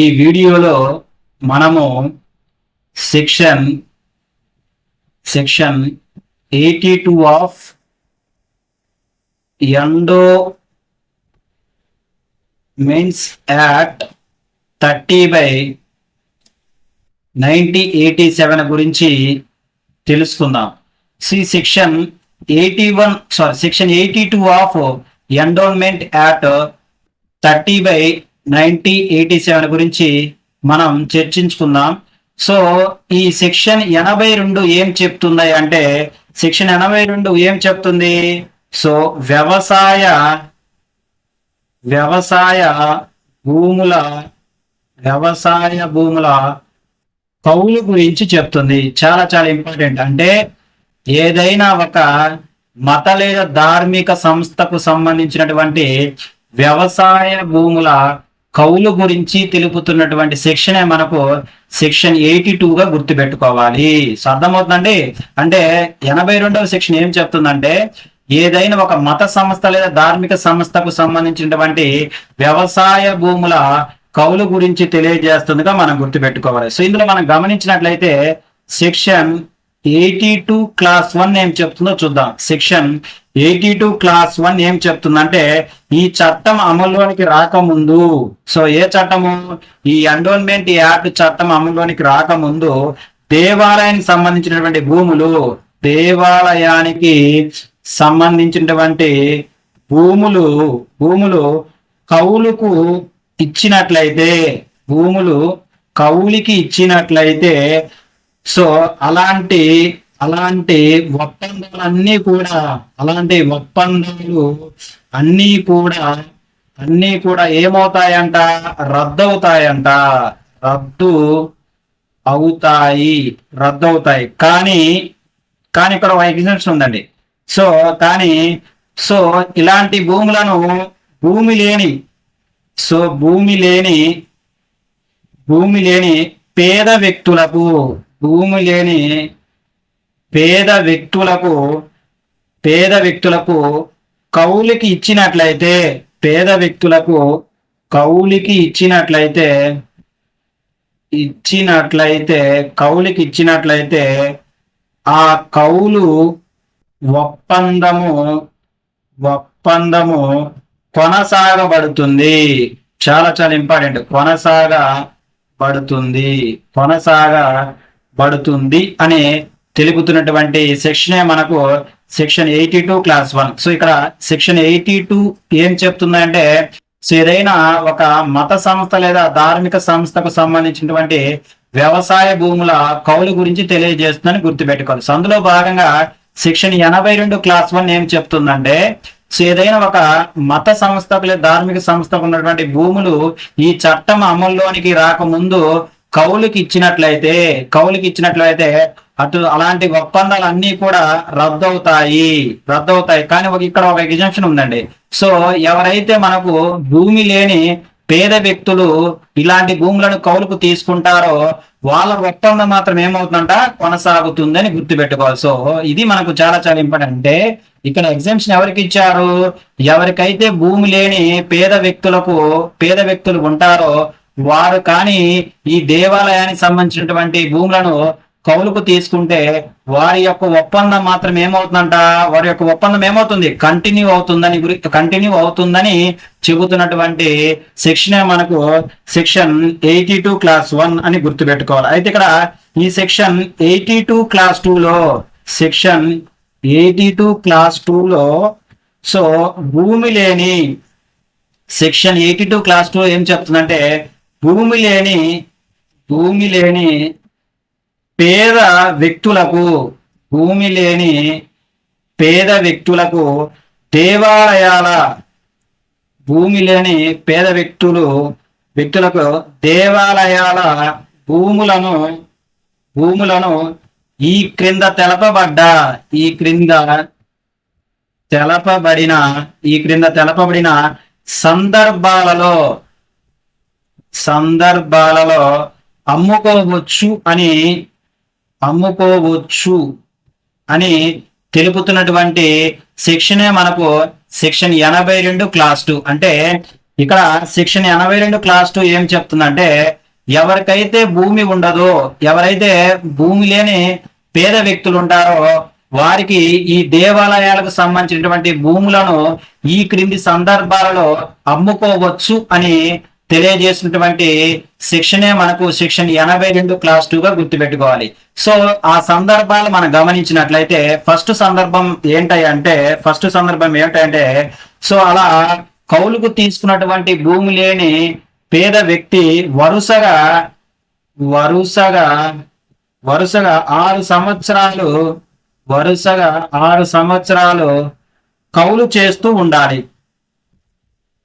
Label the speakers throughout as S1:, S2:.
S1: ఈ వీడియోలో మనము section section eighty two of endowments act thirty by ninety eighty seven గురించి తెలుసుకుందాం. C section eighty one sorry section eighty two of endowment act thirty by ninety eighty seven గురించి మనం చర్చించుకుందాం. So ఈ section ఎనభై రెండు ఏం చెప్తుంది అంటే సెక్షన్ ఎనభై రెండు ఏం చెప్తుంది? సో వ్యవసాయ వ్యవసాయ భూముల వ్యవసాయ భూముల కౌలు గురించి చెప్తుంది. చాలా చాలా ఇంపార్టెంట్. అంటే ఏదైనా ఒక మత లేదా ధార్మిక సంస్థకు సంబంధించినటువంటి వ్యవసాయ భూముల కౌలు గురించి తెలుపుతున్నటువంటి సెక్షనే మనకు సెక్షన్ ఎయిటీ గా గుర్తుపెట్టుకోవాలి. సో అర్థమవుతుందండి అంటే ఎనభై రెండవ సెక్షన్ ఏం చెప్తుందంటే ఏదైనా ఒక మత సంస్థ లేదా ధార్మిక సంస్థకు సంబంధించినటువంటి వ్యవసాయ భూముల కౌలు గురించి తెలియజేస్తుందిగా మనం గుర్తుపెట్టుకోవాలి. సో ఇందులో మనం గమనించినట్లయితే section eighty two class one ఏం చెప్తుందో చూద్దాం. Section eighty two class one ఏం చెప్తుందంటే ఈ చట్టం అమల్లోనికి రాకముందు సో ఏ చట్టము? ఈ ఎండోన్మెంట్ యాక్ట్ చట్టం అమల్లోనికి రాకముందు దేవాలయానికి సంబంధించినటువంటి భూములు దేవాలయానికి సంబంధించినటువంటి భూములు భూములు కవులకు ఇచ్చినట్లయితే భూములు కౌలికి ఇచ్చినట్లయితే సో అలాంటి అలాంటి ఒప్పందాలన్నీ కూడా అలాంటి ఒప్పందాలు అన్నీ కూడా అన్నీ కూడా ఏమవుతాయంట? రద్దు అవుతాయంట రద్దు అవుతాయి. రద్దు అవుతాయి కానీ కానీ ఇక్కడ ఎగ్జిబిషన్ ఉందండి. సో కానీ సో ఇలాంటి భూములను భూమి లేని సో భూమి లేని భూమి లేని పేద వ్యక్తులకు భూమి లేని పేద వ్యక్తులకు పేద వ్యక్తులకు కౌలికి ఇచ్చినట్లయితే పేద వ్యక్తులకు కౌలికి ఇచ్చినట్లయితే ఇచ్చినట్లయితే కౌలికి ఇచ్చినట్లయితే ఆ కౌలు ఒప్పందము ఒప్పందము కొనసాగబడుతుంది. చాలా చాలా ఇంపార్టెంట్. కొనసాగబడుతుంది. కొనసాగ పడుతుంది అని తెలుపుతున్నటువంటి సెక్షనే మనకు section eighty two class one. So ఇక్కడ సెక్షన్ ఎయిటీ టూ ఏం చెప్తుందంటే సో ఏదైనా ఒక మత సంస్థ లేదా ధార్మిక సంస్థకు సంబంధించినటువంటి వ్యవసాయ భూముల కౌలు గురించి తెలియజేస్తుందని గుర్తుపెట్టుకోవాలి. సో అందులో భాగంగా సెక్షన్ ఎనభై రెండు క్లాస్ వన్ ఏం చెప్తుందంటే సో ఏదైనా ఒక మత సంస్థకు లేదా ధార్మిక సంస్థకు ఉన్నటువంటి భూములు ఈ చట్టం అమల్లోనికి రాకముందు కౌలుకి ఇచ్చినట్లయితే కౌలుకి ఇచ్చినట్లయితే అటు అలాంటి ఒప్పందాలు అన్ని కూడా రద్దవుతాయి రద్దవుతాయి. కానీ ఒక ఇక్కడ ఒక ఎగ్జామ్షన్ ఉందండి. సో ఎవరైతే మనకు భూమి లేని పేద వ్యక్తులు ఇలాంటి భూములను కౌలుకు తీసుకుంటారో వాళ్ళ ఒప్పందం మాత్రం ఏమవుతుందంట? కొనసాగుతుందని గుర్తుపెట్టుకోవాలి. సో ఇది మనకు చాలా చాలా ఇంపార్టెంట్ అంటే ఇక్కడ ఎగ్జామ్షన్ ఎవరికి ఇచ్చారు? ఎవరికైతే భూమి లేని పేద వ్యక్తులకు పేద వ్యక్తులు ఉంటారో వారు కానీ ఈ దేవాలయానికి సంబంధించినటువంటి భూములను కౌలుకు తీసుకుంటే వారి యొక్క ఒప్పందం మాత్రం ఏమవుతుందంట? వారి యొక్క ఒప్పందం ఏమవుతుంది? కంటిన్యూ అవుతుందని గురి కంటిన్యూ అవుతుందని చెబుతున్నటువంటి సెక్షన్ మనకు section eighty two class one అని గుర్తుపెట్టుకోవాలి. అయితే ఇక్కడ ఈ సెక్షన్ ఎయిటీ టూ క్లాస్ టూలో సెక్షన్ ఎయిటీ టూ క్లాస్ టూలో సో భూమి లేని section eighty two class two ఏం చెప్తుందంటే భూమి లేని భూమి లేని పేద వ్యక్తులకు భూమి లేని పేద వ్యక్తులకు దేవాలయాల భూమి లేని పేద వ్యక్తులు వ్యక్తులకు దేవాలయాల భూములను భూములను ఈ క్రింద తెలపబడ్డ ఈ క్రింద తెలపబడిన ఈ క్రింద తెలపబడిన సందర్భాలలో సందర్భాలలో అమ్ముకోవచ్చు అని అమ్ముకోవచ్చు అని తెలుపుతున్నటువంటి సెక్షనే మనకు సెక్షన్ ఎనభై రెండు క్లాస్ టూ. అంటే ఇక్కడ సెక్షన్ ఎనభై రెండు క్లాస్ టూ ఏం చెప్తుందంటే ఎవరికైతే భూమి ఉండదో ఎవరైతే భూమి లేని పేద వ్యక్తులు ఉంటారో వారికి ఈ దేవాలయాలకు సంబంధించినటువంటి భూములను ఈ క్రింది సందర్భాలలో అమ్ముకోవచ్చు అని తెలియజేసినటువంటి శిక్షణే మనకు సెక్షన్ ఎనభై రెండు క్లాస్ టూగా గుర్తుపెట్టుకోవాలి. సో ఆ సందర్భాలు మనం గమనించినట్లయితే ఫస్ట్ సందర్భం ఏంటంటే ఫస్ట్ సందర్భం ఏంటంటే సో అలా కౌలుకు తీసుకున్నటువంటి భూమి లేని పేద వ్యక్తి వరుసగా వరుసగా వరుసగా ఆరు సంవత్సరాలు వరుసగా ఆరు సంవత్సరాలు కౌలు చేస్తూ ఉండాలి.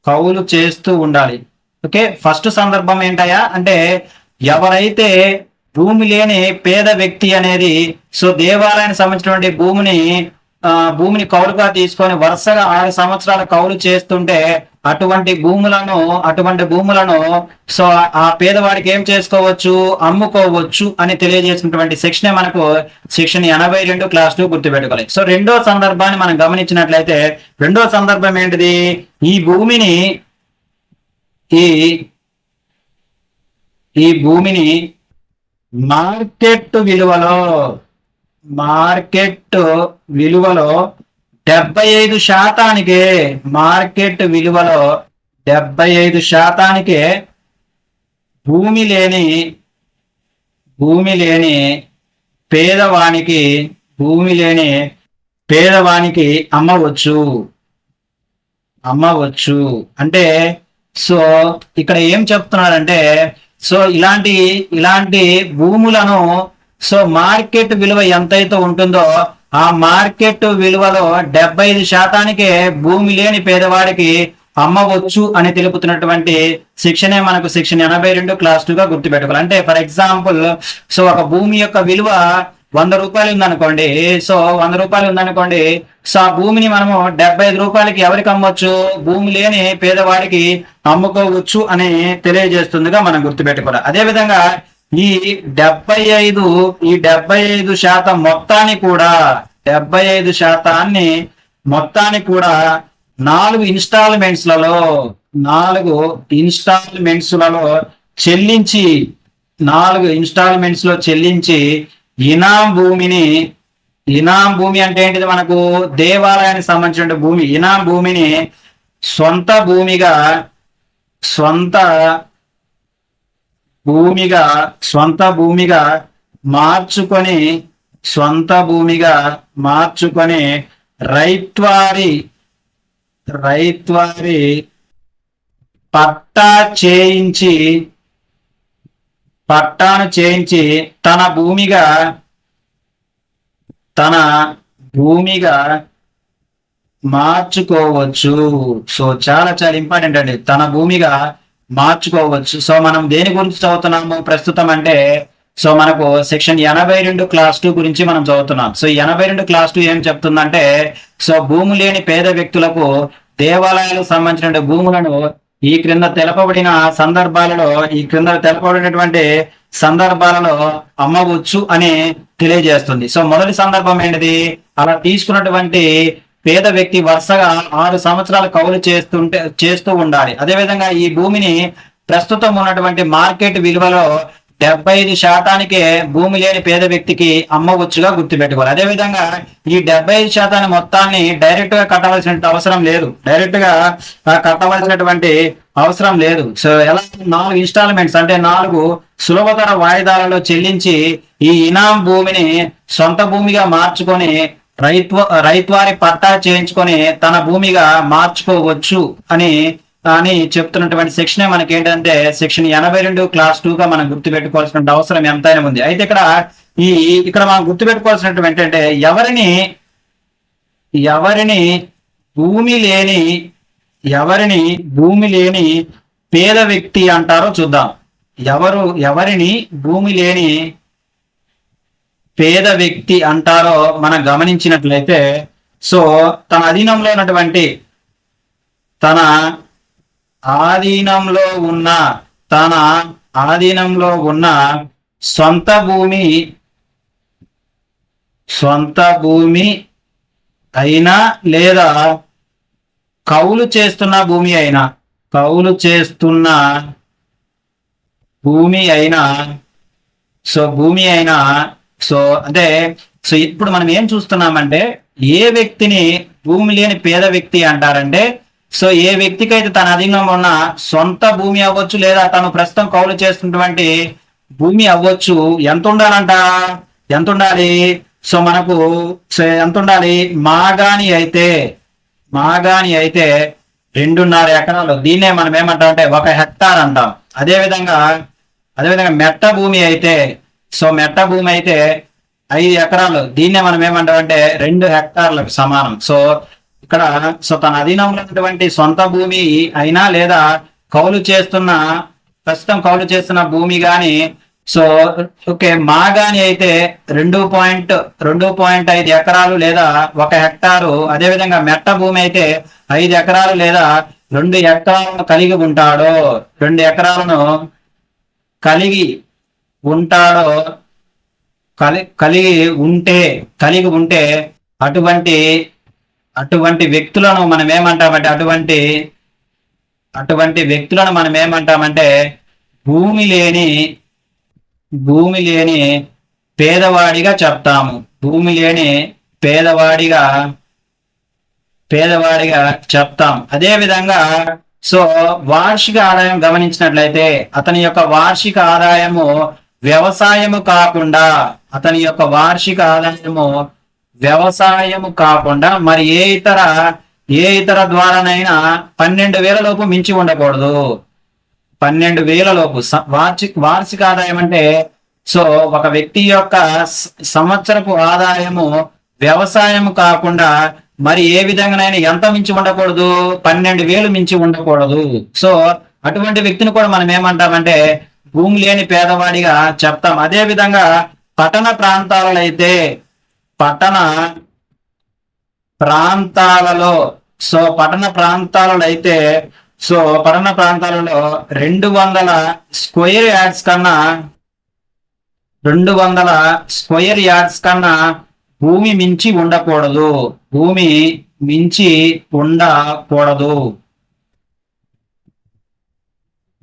S1: కౌలు చేస్తూ ఉండాలి. ఓకే ఫస్ట్ సందర్భం ఏంటయ్యా? అంటే ఎవరైతే భూమి లేని పేద వ్యక్తి అనేది సో దేవాలయానికి సంబంధించినటువంటి భూమిని ఆ భూమిని కౌలుగా తీసుకొని వరుసగా ఆరు సంవత్సరాల కౌలు చేస్తుంటే అటువంటి భూములను అటువంటి భూములను సో ఆ పేదవాడికి ఏం చేసుకోవచ్చు? అమ్ముకోవచ్చు అని తెలియజేసినటువంటి శిక్షణ మనకు శిక్షణ ఎనభై రెండు క్లాస్ టూ గుర్తుపెట్టుకోవాలి. సో రెండో సందర్భాన్ని మనం గమనించినట్లయితే రెండో సందర్భం ఏంటిది? ఈ భూమిని ఈ ఈ భూమిని మార్కెట్ విలువలో మార్కెట్ విలువలో డెబ్బై ఐదు శాతానికే మార్కెట్ విలువలో డెబ్బై ఐదు శాతానికే భూమి లేని భూమి లేని పేదవానికి భూమి లేని పేదవానికి అమ్మవచ్చు. అమ్మవచ్చు. అంటే సో ఇక్కడ ఏం చెప్తున్నాడంటే సో ఇలాంటి ఇలాంటి భూములను సో మార్కెట్ విలువ ఎంతైతే ఉంటుందో ఆ మార్కెట్ విలువలో డెబ్బై ఐదు శాతానికే భూమి లేని పేదవాడికి అమ్మవచ్చు అని తెలుపుతున్నటువంటి శిక్షణే మనకు శిక్షణ ఎనభై రెండు క్లాస్ టూగా గుర్తుపెట్టుకోవాలి. అంటే ఫర్ ఎగ్జాంపుల్ సో ఒక భూమి యొక్క విలువ వంద రూపాయలు ఉందనుకోండి సో వంద రూపాయలు ఉందనుకోండి సో ఆ భూమిని మనము డెబ్బై ఐదు రూపాయలకి ఎవరికి అమ్మొచ్చు? భూమి లేని పేదవాడికి అమ్ముకోవచ్చు అని తెలియజేస్తుందిగా మనం గుర్తుపెట్టుకోవాలి అదే విధంగా ఈ డెబ్బై ఐదు ఈ డెబ్బై ఐదు శాతం మొత్తాన్ని కూడా డెబ్బై ఐదు శాతాన్ని మొత్తాన్ని కూడా నాలుగు ఇన్స్టాల్మెంట్స్లలో నాలుగు ఇన్స్టాల్మెంట్స్లలో చెల్లించి నాలుగు ఇన్స్టాల్మెంట్స్లో చెల్లించి ఇనాం భూమిని ఇనాం భూమి అంటే ఏంటిది మనకు? దేవాలయానికి సంబంధించిన భూమి. ఇనాం భూమిని సొంత భూమిగా సొంత భూమిగా సొంత భూమిగా మార్చుకొని సొంత భూమిగా మార్చుకొని రైత్వారి రైత్వారి పట్టా చేయించి పట్టాను చేయించి తన భూమిగా తన భూమిగా మార్చుకోవచ్చు. సో చాలా చాలా ఇంపార్టెంట్ అండి. తన భూమిగా మార్చుకోవచ్చు. సో మనం దేని గురించి చదువుతున్నాము ప్రస్తుతం అంటే సో మనకు సెక్షన్ ఎనభై రెండు క్లాస్ టూ గురించి మనం చదువుతున్నాం. సో ఎనభై రెండు క్లాస్ టూ ఏం చెప్తుందంటే సో భూమి లేని పేద వ్యక్తులకు దేవాలయాలకు సంబంధించిన భూములను ఈ క్రింద తెలపబడిన సందర్భాలలో ఈ క్రింద తెలపబడినటువంటి సందర్భాలలో అమ్మవచ్చు అని తెలియజేస్తుంది. సో మొదటి సందర్భం ఏంటిది? అలా తీసుకున్నటువంటి పేద వ్యక్తి వరుసగా ఆరు సంవత్సరాలు కౌలు చేస్తుంటే చేస్తూ ఉండాలి. అదేవిధంగా ఈ భూమిని ప్రస్తుతం ఉన్నటువంటి మార్కెట్ విలువలో డెబ్బై ఐదు శాతానికే భూమి లేని పేద వ్యక్తికి అమ్మవచ్చుగా గుర్తుపెట్టుకోవాలి. అదేవిధంగా ఈ డెబ్బై ఐదు శాతాన్ని మొత్తాన్ని డైరెక్ట్గా కట్టవలసిన అవసరం లేదు. డైరెక్ట్గా కట్టవలసినటువంటి అవసరం లేదు. సో ఎలా నాలుగు ఇన్స్టాల్మెంట్స్ అంటే నాలుగు సులభతర వాయిదాలలో చెల్లించి ఈ ఇనాం భూమిని సొంత భూమిగా మార్చుకొని రైత్వ రైత్వారి పట్టా చేయించుకొని తన భూమిగా మార్చుకోవచ్చు అని అని చెప్తున్నటువంటి సెక్షన్ మనకి ఏంటంటే సెక్షన్ ఎనభై రెండు క్లాస్ టూ గా మనం గుర్తుపెట్టుకోవాల్సిన అవసరం ఎంతైనా ఉంది. అయితే ఇక్కడ ఈ ఇక్కడ మనం గుర్తుపెట్టుకోవాల్సినటువంటి ఏంటంటే ఎవరిని ఎవరిని భూమి లేని ఎవరిని భూమి లేని పేద వ్యక్తి అంటారో చూద్దాం. ఎవరు ఎవరిని భూమి లేని పేద వ్యక్తి అంటారో మనం గమనించినట్లయితే సో తన అధీనంలో ఉన్నటువంటి తన ఆధీనంలో ఉన్న తన ఆధీనంలో ఉన్న సొంత భూమి సొంత భూమి అయినా లేదా కౌలు చేస్తున్న భూమి అయినా కౌలు చేస్తున్న భూమి అయినా సో భూమి అయినా సో అంటే సో ఇప్పుడు మనం ఏం చూస్తున్నామంటే ఏ వ్యక్తిని భూమి లేని పేద వ్యక్తి అంటారంటే సో ఏ వ్యక్తికి అయితే తన అధీనంలో ఉన్న సొంత భూమి అవ్వచ్చు లేదా తను ప్రస్తుతం కౌలు చేస్తున్నటువంటి భూమి అవ్వచ్చు ఎంత ఉండాలంట? ఎంత ఉండాలి? సో మనకు సో ఎంత ఉండాలి? మాగాని అయితే మాగాని అయితే రెండున్నర ఎకరాలు. దీన్నే మనం ఏమంటాం అంటే ఒక హెక్టార్ అంటాం. అదే విధంగా అదేవిధంగా మెట్ట భూమి అయితే సో మెట్ట భూమి అయితే ఐదు ఎకరాలు. దీన్నే మనం ఏమంటాం అంటే రెండు హెక్టార్లకు సమానం. సో ఇక్కడ సో తన అధీనంలో ఉన్నటువంటి సొంత భూమి అయినా లేదా కౌలు చేస్తున్న ప్రస్తుతం కౌలు చేస్తున్న భూమి గాని సో ఓకే మా గాని అయితే రెండు పాయింట్ రెండు పాయింట్ ఐదు ఎకరాలు లేదా ఒక హెక్టారు అదేవిధంగా మెట్ట భూమి అయితే ఐదు ఎకరాలు లేదా రెండు ఎకరాలను కలిగి ఉంటాడో రెండు ఎకరాలను కలిగి ఉంటాడో కలి కలిగి ఉంటే కలిగి ఉంటే అటువంటి అటువంటి వ్యక్తులను మనం ఏమంటామంటే అటువంటి అటువంటి వ్యక్తులను మనం ఏమంటామంటే భూమి లేని భూమి లేని పేదవాడిగా చెప్తాము. భూమి లేని పేదవాడిగా పేదవాడిగా చెప్తాం. అదే విధంగా సో వార్షిక ఆదాయం గమనించినట్లయితే అతని యొక్క వార్షిక ఆదాయము వ్యవసాయము కాకుండా అతని యొక్క వార్షిక ఆదాయము వ్యవసాయము కాకుండా మరి ఏ ఇతర ఏ ఇతర ద్వారానైనా పన్నెండు వేల లోపు మించి ఉండకూడదు. పన్నెండు వేల లోపు వార్షిక వార్షిక ఆదాయం అంటే సో ఒక వ్యక్తి యొక్క సంవత్సరపు ఆదాయము వ్యవసాయము కాకుండా మరి ఏ విధంగానైనా ఎంత మించి ఉండకూడదు? పన్నెండు వేలు మించి ఉండకూడదు. సో అటువంటి వ్యక్తిని కూడా మనం ఏమంటామంటే భూమి లేని పేదవాడిగా చెప్తాం. అదే విధంగా పట్టణ ప్రాంతాలలో అయితే పట్టణ ప్రాంతాలలో సో పట్టణ ప్రాంతాలలో అయితే సో పట్టణ ప్రాంతాలలో రెండు వందల స్క్వేర్ యార్డ్స్ కన్నా రెండు వందల స్క్వేర్ యార్డ్స్ కన్నా భూమి మించి ఉండకూడదు. భూమి మించి ఉండకూడదు.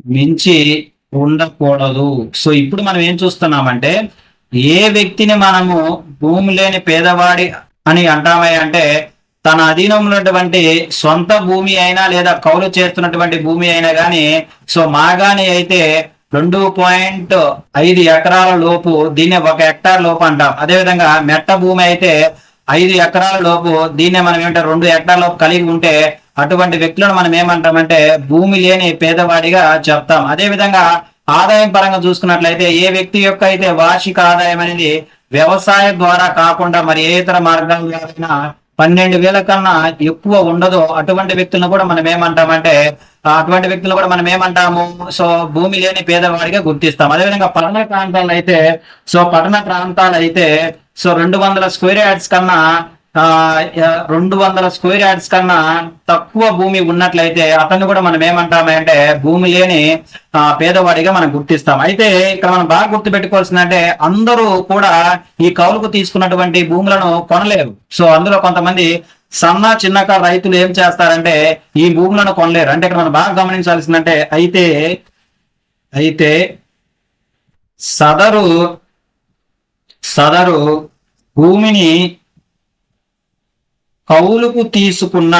S1: మించి ఉండకూడదు. సో ఇప్పుడు మనం ఏం చూస్తున్నామంటే ఏ వ్యక్తిని మనము భూమి లేని పేదవాడి అని అంటామే అంటే తన అధీనంలో ఉన్నటువంటి సొంత భూమి అయినా లేదా కౌలు చేస్తున్నటువంటి భూమి అయినా కానీ సో మాగాని అయితే రెండు పాయింట్ ఐదు ఎకరాల లోపు దీన్ని ఒక హెక్టార్ లోపు అంటాం. అదేవిధంగా మెట్ట భూమి అయితే ఐదు ఎకరాల లోపు దీన్నే మనం ఏమంటే రెండు హెక్టార్ లోపు కలిగి ఉంటే అటువంటి వ్యక్తులను మనం ఏమంటామంటే భూమి లేని పేదవాడిగా చెప్తాం. అదే విధంగా ఆదాయం పరంగా చూసుకున్నట్లయితే ఏ వ్యక్తి యొక్క అయితే వార్షిక ఆదాయం అనేది వ్యవసాయం ద్వారా కాకుండా మరి ఏ ఇతర మార్గాల ద్వారా పన్నెండు వేల కన్నా ఎక్కువ ఉండదో. అటువంటి వ్యక్తులను కూడా మనం ఏమంటామంటే అటువంటి వ్యక్తులను కూడా మనం ఏమంటాము? సో భూమి లేని పేదవాడిగా గుర్తిస్తాం. అదేవిధంగా పట్టణ ప్రాంతాలు అయితే సో పట్టణ ప్రాంతాలు అయితే సో రెండు వందల స్క్వేర్ యార్డ్స్ కన్నా రెండు వందల స్క్వేర్ యార్డ్స్ కన్నా తక్కువ భూమి ఉన్నట్లయితే అతన్ని కూడా మనం ఏమంటామంటే భూమి లేని పేదవాడిగా మనం గుర్తిస్తాం. అయితే ఇక్కడ మనం బాగా గుర్తు పెట్టుకోవాల్సిందంటే అందరూ కూడా ఈ కౌలుకు తీసుకున్నటువంటి భూములను కొనలేరు. సో అందులో కొంతమంది సన్న చిన్నకారు రైతులు ఏం చేస్తారంటే ఈ భూములను కొనలేరు. అంటే ఇక్కడ మనం బాగా గమనించాల్సిందంటే అయితే అయితే సదరు సదరు భూమిని కౌలుకు తీసుకున్న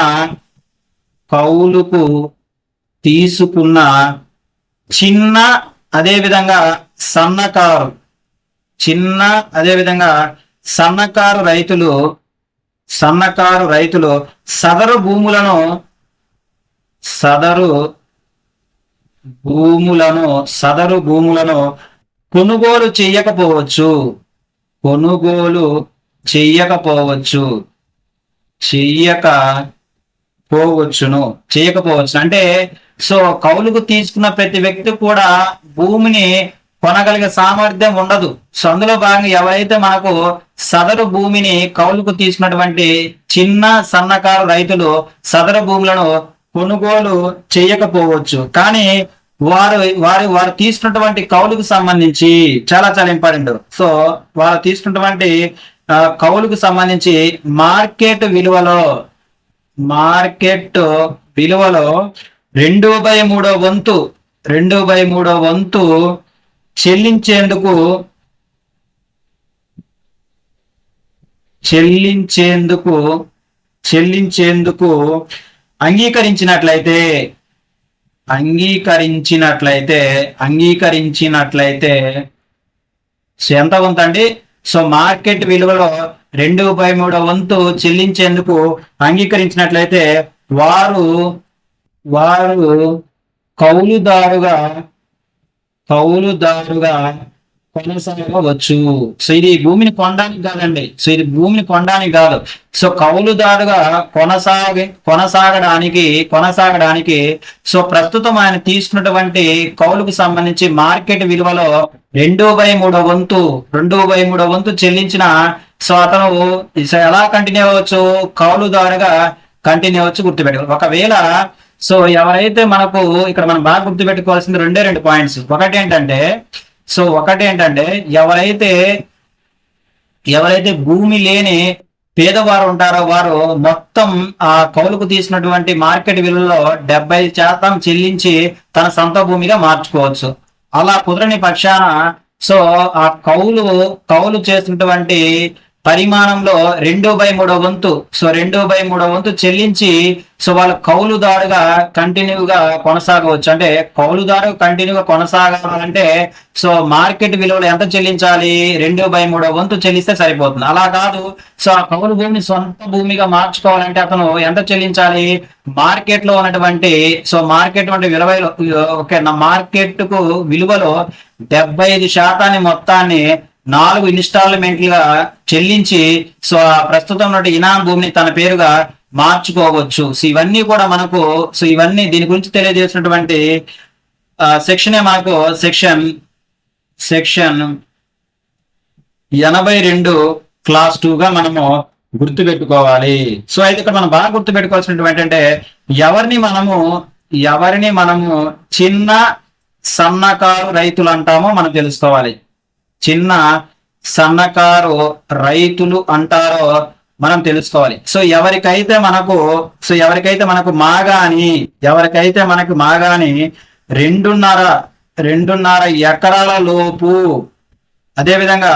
S1: కౌలుకు తీసుకున్న చిన్న అదేవిధంగా సన్నకారు చిన్న అదేవిధంగా సన్నకారు రైతులు సన్నకారు రైతులు సదరు భూములను సదరు భూములను సదరు భూములను కొనుగోలు చేయకపోవచ్చు. కొనుగోలు చెయ్యకపోవచ్చు చెయ్యక పోవచ్చును చేయకపోవచ్చు అంటే సో కౌలుకు తీసుకున్న ప్రతి వ్యక్తి కూడా భూమిని కొనగలిగే సామర్థ్యం ఉండదు. సో అందులో భాగంగా ఎవరైతే మనకు సదరు భూమిని కౌలుకు తీసుకున్నటువంటి చిన్న సన్నకారు రైతులు సదరు భూములను కొనుగోలు చేయకపోవచ్చు. కానీ వారు వారు వారు తీసుకున్నటువంటి కౌలుకు సంబంధించి చాలా చాలా ఇంపార్టెంట్. సో వారు తీసుకున్నటువంటి కౌలుకు సంబంధించి మార్కెట్ విలువలో మార్కెట్ విలువలో రెండు బై మూడో వంతు రెండు బై మూడో వంతు చెల్లించేందుకు చెల్లించేందుకు చెల్లించేందుకు అంగీకరించినట్లయితే అంగీకరించినట్లయితే అంగీకరించినట్లయితే ఎంత వంతు సో మార్కెట్ విలువలో రెండు బై మూడో వంతు చెల్లించేందుకు అంగీకరించినట్లయితే వారు వారు కౌలుదారుగా కౌలుదారుగా కొనసాగవచ్చు సో ఇది భూమిని కొనడానికి కాదండి. సో ఇది భూమిని కొనడానికి కాదు. సో కౌలుదారుగా కొనసాగి కొనసాగడానికి కొనసాగడానికి సో ప్రస్తుతం ఆయన తీసుకున్నటువంటి కౌలుకు సంబంధించి మార్కెట్ విలువలో రెండు బై మూడో వంతు రెండు బై మూడో వంతు చెల్లించిన సో అతను ఎలా కంటిన్యూ అవ్వచ్చు? కౌలుదారుగా కంటిన్యూ అవ్వచ్చు గుర్తుపెట్టుకోవాలి. ఒకవేళ సో ఎవరైతే మనకు ఇక్కడ మనం బాగా గుర్తుపెట్టుకోవాల్సింది రెండే రెండు పాయింట్స్ ఒకటి ఏంటంటే సో ఒకటి ఏంటంటే ఎవరైతే ఎవరైతే భూమి లేని పేదవారు ఉంటారో వారు మొత్తం ఆ కౌలుకు తీసినటువంటి మార్కెట్ విలువలో డెబ్బై శాతం చెల్లించి తన సొంత భూమిగా మార్చుకోవచ్చు. అలా కుదరని పక్షాన సో ఆ కౌలు కౌలు చేసినటువంటి పరిమాణంలో రెండో బై మూడో వంతు. సో రెండో బై మూడో వంతు చెల్లించి సో వాళ్ళ కౌలుదారుగా కంటిన్యూగా కొనసాగవచ్చు. అంటే కౌలుదారు కంటిన్యూగా కొనసాగాలంటే సో మార్కెట్ విలువలు ఎంత చెల్లించాలి? రెండో బై మూడో వంతు చెల్లిస్తే సరిపోతుంది. అలా కాదు. సో ఆ కౌలు భూమిని సొంత భూమిగా మార్చుకోవాలంటే అతను ఎంత చెల్లించాలి? మార్కెట్లో ఉన్నటువంటి సో మార్కెట్ వంటి విలువలో ఓకే నా మార్కెట్కు విలువలో డెబ్బై ఐదు శాతాన్ని మొత్తాన్ని నాలుగు ఇన్స్టాల్మెంట్లుగా చెల్లించి సో ప్రస్తుతం ఉన్న ఇనాం భూమిని తన పేరుగా మార్చుకోవచ్చు. సో ఇవన్నీ కూడా మనకు సో ఇవన్నీ దీని గురించి తెలియజేసినటువంటి సెక్షనే మనకు సెక్షన్ సెక్షన్ ఎనభై రెండు క్లాస్ టూగా మనము గుర్తు పెట్టుకోవాలి సో అయితే ఇక్కడ మనం బాగా గుర్తు పెట్టుకోవాల్సినటువంటి ఏంటంటే ఎవరిని మనము ఎవరిని మనము చిన్న సన్నకారు రైతులు అంటామో మనం తెలుసుకోవాలి. చిన్న సన్నకారు రైతులు అంటారో మనం తెలుసుకోవాలి. సో ఎవరికైతే మనకు సో ఎవరికైతే మనకు మాగాని ఎవరికైతే మనకు మాగాని రెండున్నర రెండున్నర ఎకరాల లోపు అదేవిధంగా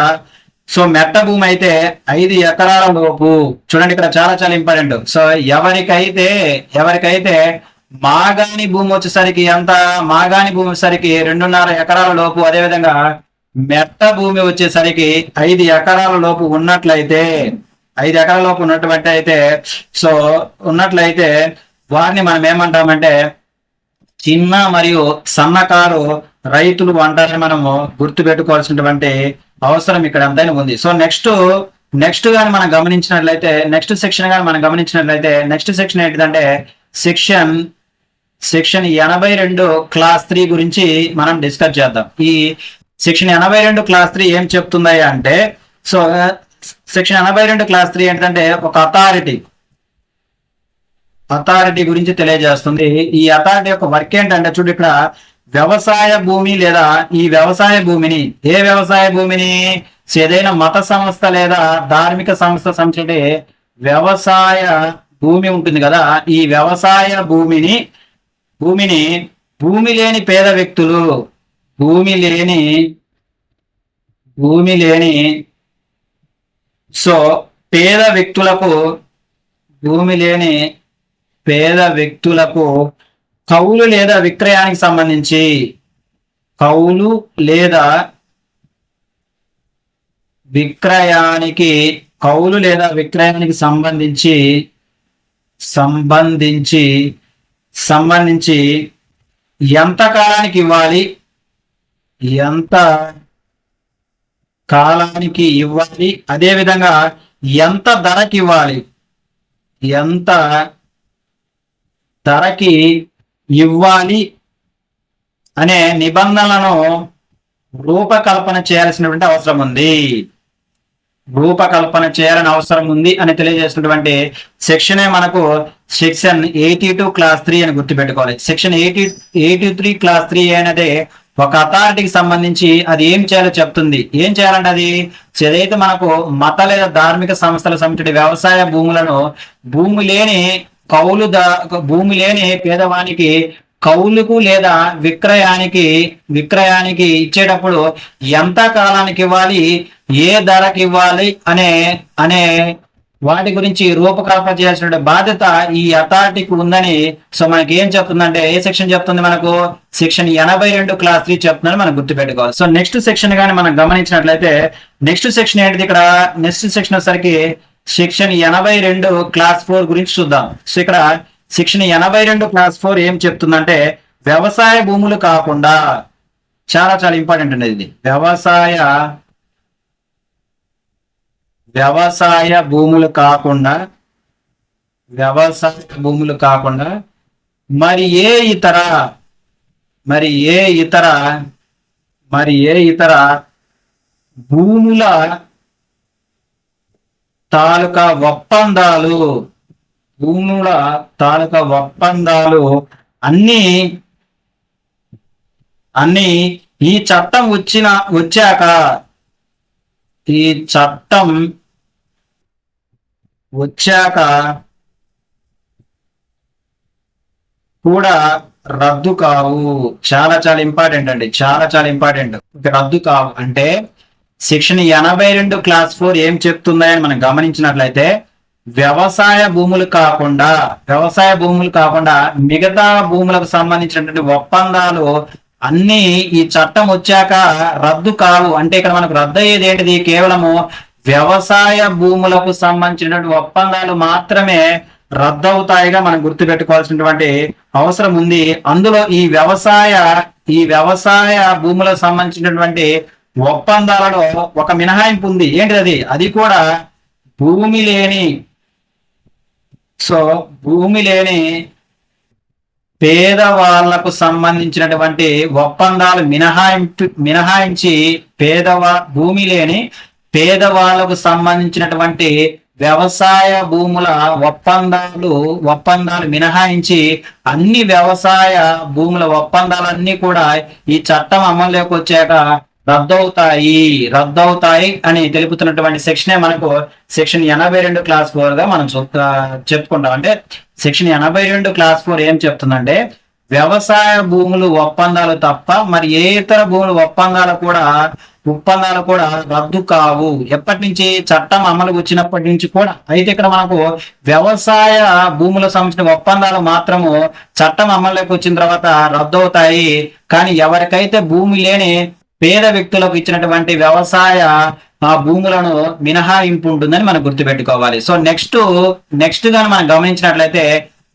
S1: సో మెట్ట భూమి అయితే ఐదు ఎకరాల లోపు చూడండి ఇక్కడ చాలా చాలా ఇంపార్టెంట్. సో ఎవరికైతే ఎవరికైతే మాగాని భూమి వచ్చేసరికి ఎంత మాగాని భూమి వచ్చేసరికి రెండున్నర ఎకరాల లోపు అదేవిధంగా మెట్ట భూమి వచ్చేసరికి ఐదు ఎకరాల లోపు ఉన్నట్లయితే ఐదు ఎకరాల లోపు ఉన్నటువంటి అయితే సో ఉన్నట్లయితే వారిని మనం ఏమంటామంటే చిన్న మరియు సన్నకారు రైతులు అంటారని మనము గుర్తు పెట్టుకోవాల్సినటువంటి అవసరం ఇక్కడ ఎంతైనా ఉంది. సో నెక్స్ట్ నెక్స్ట్ కానీ మనం గమనించినట్లయితే నెక్స్ట్ సెక్షన్ కానీ మనం గమనించినట్లయితే నెక్స్ట్ సెక్షన్ ఏంటిదంటే సెక్షన్ సెక్షన్ ఎనభై రెండు క్లాస్ త్రీ గురించి మనం డిస్కస్ చేద్దాం. ఈ సెక్షన్ ఎనభై రెండు క్లాస్ త్రీ ఏం చెప్తుంది అంటే సో సెక్షన్ ఎనభై రెండు క్లాస్ త్రీ ఏంటంటే ఒక అథారిటీ. అథారిటీ గురించి తెలియజేస్తుంది. ఈ అథారిటీ యొక్క వర్క్ ఏంటంటే చూడు ఇక్కడ వ్యవసాయ భూమి లేదా ఈ వ్యవసాయ భూమిని ఏ వ్యవసాయ భూమిని ఏదైనా మత సంస్థ లేదా ధార్మిక సంస్థ సంబంధించి వ్యవసాయ భూమి ఉంటుంది కదా ఈ వ్యవసాయ భూమిని భూమిని భూమి లేని పేద వ్యక్తులు భూమి లేని భూమి లేని. సో పేద వ్యక్తులకు భూమి లేని పేద వ్యక్తులకు కౌలు లేదా విక్రయానికి సంబంధించి కౌలు లేదా విక్రయానికి కౌలు లేదా విక్రయానికి సంబంధించి సంబంధించి సంబంధించి ఎంత కాలానికి ఇవ్వాలి? ఎంత కాలానికి ఇవ్వాలి? అదే విధంగా ఎంత ధరకి ఇవ్వాలి? ఎంత ధరకి ఇవ్వాలి అనే నిబంధనలను రూపకల్పన చేయాల్సినటువంటి అవసరం ఉంది. రూపకల్పన చేయాలని అవసరం ఉంది అని తెలియజేసినటువంటి సెక్షనే మనకు section eighty two class three అని గుర్తుపెట్టుకోవాలి. Section eighty eighty three class three అనేది ఒక అథారిటీకి సంబంధించి అది ఏం చేయాలో చెప్తుంది. ఏం చేయాలంటే అది ఏదైతే మనకు మత లేదా ధార్మిక సంస్థల సంబంధించిన వ్యవసాయ భూములను భూమి లేని కౌలు భూమి లేని పేదవానికి కౌలుకు లేదా విక్రయానికి విక్రయానికి ఇచ్చేటప్పుడు ఎంత కాలానికి ఇవ్వాలి? ఏ ధరకి ఇవ్వాలి? అనే అనే వాటి గురించి రూపకల్పన చేయాల్సిన బాధ్యత ఈ అథారిటీకి ఉందని. సో మనకి ఏం చెప్తుందంటే ఏ సెక్షన్ చెప్తుంది మనకు? సెక్షన్ ఎనభై రెండు క్లాస్ త్రీ చెప్తుందని మనం గుర్తుపెట్టుకోవాలి. సో నెక్స్ట్ సెక్షన్ కానీ మనం గమనించినట్లయితే నెక్స్ట్ సెక్షన్ ఏంటిది ఇక్కడ? నెక్స్ట్ సెక్షన్ వచ్చేసరికి సెక్షన్ ఎనభై రెండు క్లాస్ ఫోర్ గురించి చూద్దాం. సో ఇక్కడ సెక్షన్ ఎనభై రెండు క్లాస్ ఫోర్ ఏం చెప్తుందంటే వ్యవసాయ భూములు కాకుండా చాలా చాలా ఇంపార్టెంట్ అండి ఇది. వ్యవసాయ వ్యవసాయ భూములు కాకుండా వ్యవసాయ భూములు కాకుండా మరి ఏ ఇతర మరి ఏ ఇతర మరి ఏ ఇతర భూముల తాలూకా ఒప్పందాలు భూముల తాలూకా ఒప్పందాలు అన్నీ అన్ని ఈ చట్టం వచ్చిన వచ్చాక ఈ చట్టం వచ్చాక కూడా రద్దు కావు. చాలా చాలా ఇంపార్టెంట్ అండి. చాలా చాలా ఇంపార్టెంట్ రద్దు కావు అంటే సెక్షన్ ఎనభై రెండు క్లాస్ ఫోర్ ఏం చెప్తుందని మనం గమనించినట్లయితే వ్యవసాయ భూములు కాకుండా వ్యవసాయ భూములు కాకుండా మిగతా భూములకు సంబంధించినటువంటి ఒప్పందాలు అన్ని ఈ చట్టం వచ్చాక రద్దు కావు. అంటే ఇక్కడ మనకు రద్దు అయ్యేది ఏంటిది? కేవలము వ్యవసాయ భూములకు సంబంధించినటువంటి ఒప్పందాలు మాత్రమే రద్దవుతాయిగా మనం గుర్తుపెట్టుకోవాల్సినటువంటి అవసరం ఉంది. అందులో ఈ వ్యవసాయ ఈ వ్యవసాయ భూములకు సంబంధించినటువంటి ఒప్పందాలలో ఒక మినహాయింపు ఉంది. ఏంటిది అది? అది కూడా భూమి లేని సో భూమి లేని పేదవాళ్ళకు సంబంధించినటువంటి ఒప్పందాలు మినహాయింపు మినహాయించి పేదవా భూమి లేని పేదవాళ్ళకు సంబంధించినటువంటి వ్యవసాయ భూముల ఒప్పందాలు ఒప్పందాలు మినహాయించి అన్ని వ్యవసాయ భూముల ఒప్పందాలన్నీ కూడా ఈ చట్టం అమల్లోకి వచ్చాక రద్దవుతాయి రద్దవుతాయి అని తెలుపుతున్నటువంటి సెక్షనే మనకు సెక్షన్ ఎనభై రెండు క్లాస్ ఫోర్గా మనం చెప్పుకుంటాం. అంటే సెక్షన్ ఎనభై రెండు క్లాస్ ఫోర్ ఏం చెప్తుందంటే వ్యవసాయ భూములు ఒప్పందాలు తప్ప మరి ఏ ఇతర భూములు ఒప్పందాలు కూడా ఒప్పందాలు కూడా రద్దు కావు. ఎప్పటి నుంచి చట్టం అమలుకు వచ్చినప్పటి నుంచి కూడా. అయితే ఇక్కడ మనకు వ్యవసాయ భూముల సంబంధించిన ఒప్పందాలు మాత్రము చట్టం అమల్లోకి వచ్చిన తర్వాత రద్దు అవుతాయి కానీ ఎవరికైతే భూమి లేని పేద వ్యక్తులకు ఇచ్చినటువంటి వ్యవసాయ ఆ భూములను మినహాయింపు ఉంటుందని మనం గుర్తుపెట్టుకోవాలి. సో నెక్స్ట్ నెక్స్ట్ గాని మనం గమనించినట్లయితే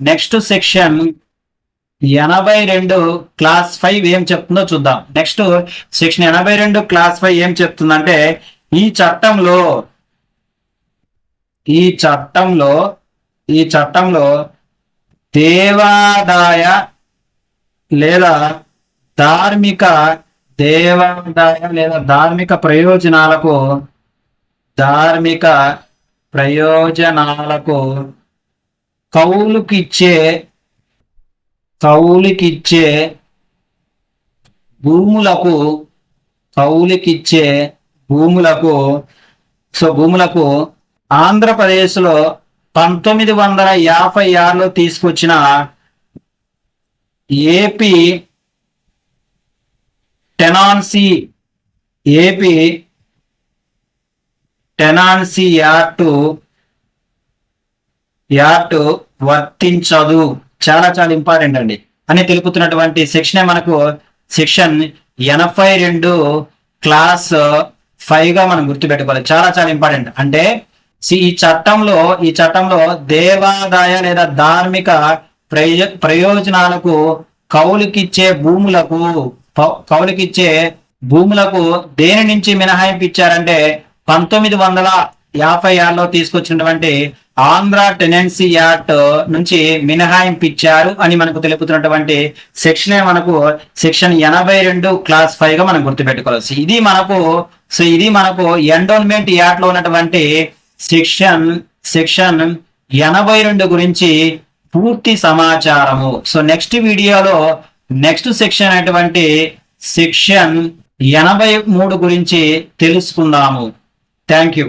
S1: నెక్స్ట్ సెక్షన్ ఎనభై రెండు క్లాస్ ఫైవ్ ఏం చెప్తుందో చూద్దాం. నెక్స్ట్ సెక్షన్ ఎనభై రెండు క్లాస్ ఫైవ్ ఏం చెప్తుందంటే ఈ చట్టంలో ఈ చట్టంలో ఈ చట్టంలో దేవాదాయ లేదా ధార్మిక దేవాదాయ లేదా ధార్మిక ప్రయోజనాలకు ధార్మిక ప్రయోజనాలకు కౌలుకిచ్చే కౌలికిచ్చే భూములకు కౌలికిచ్చే భూములకు సో భూములకు ఆంధ్రప్రదేశ్లో పంతొమ్మిది వందల యాభై ఆరులో తీసుకొచ్చిన AP tenancy AP tenancy act act వర్తించదు. చాలా చాలా ఇంపార్టెంట్ అండి. అని తెలుపుతున్నటువంటి సెక్షనే మనకు సెక్షన్ ఎనభై రెండు క్లాస్ ఫైవ్గా మనం గుర్తుపెట్టుకోవాలి. చాలా చాలా ఇంపార్టెంట్ అంటే ఈ చట్టంలో ఈ చట్టంలో దేవాదాయ లేదా ధార్మిక ప్రయోజ ప్రయోజనాలకు కౌలుకిచ్చే భూములకు కౌలుకిచ్చే భూములకు దేని నుంచి మినహాయింపు ఇచ్చారంటే పంతొమ్మిది వందల యాభై ఆరులో తీసుకొచ్చినటువంటి ఆంధ్ర టెనెన్సీ యాక్ట్ నుంచి మినహాయింపు ఇచ్చారు అని మనకు తెలుపుతున్నటువంటి సెక్షన్ మనకు సెక్షన్ ఎనభై రెండు క్లాస్ ఫైవ్గా మనం గుర్తుపెట్టుకోవచ్చు ఇది మనకు సో ఇది మనకు ఎండోన్మెంట్ యాక్ట్లో ఉన్నటువంటి సెక్షన్ సెక్షన్ ఎనభై రెండు గురించి పూర్తి సమాచారము. సో నెక్స్ట్ వీడియోలో నెక్స్ట్ సెక్షన్ అనేటువంటి సెక్షన్ ఎనభై మూడు గురించి తెలుసుకుందాము. Thank you.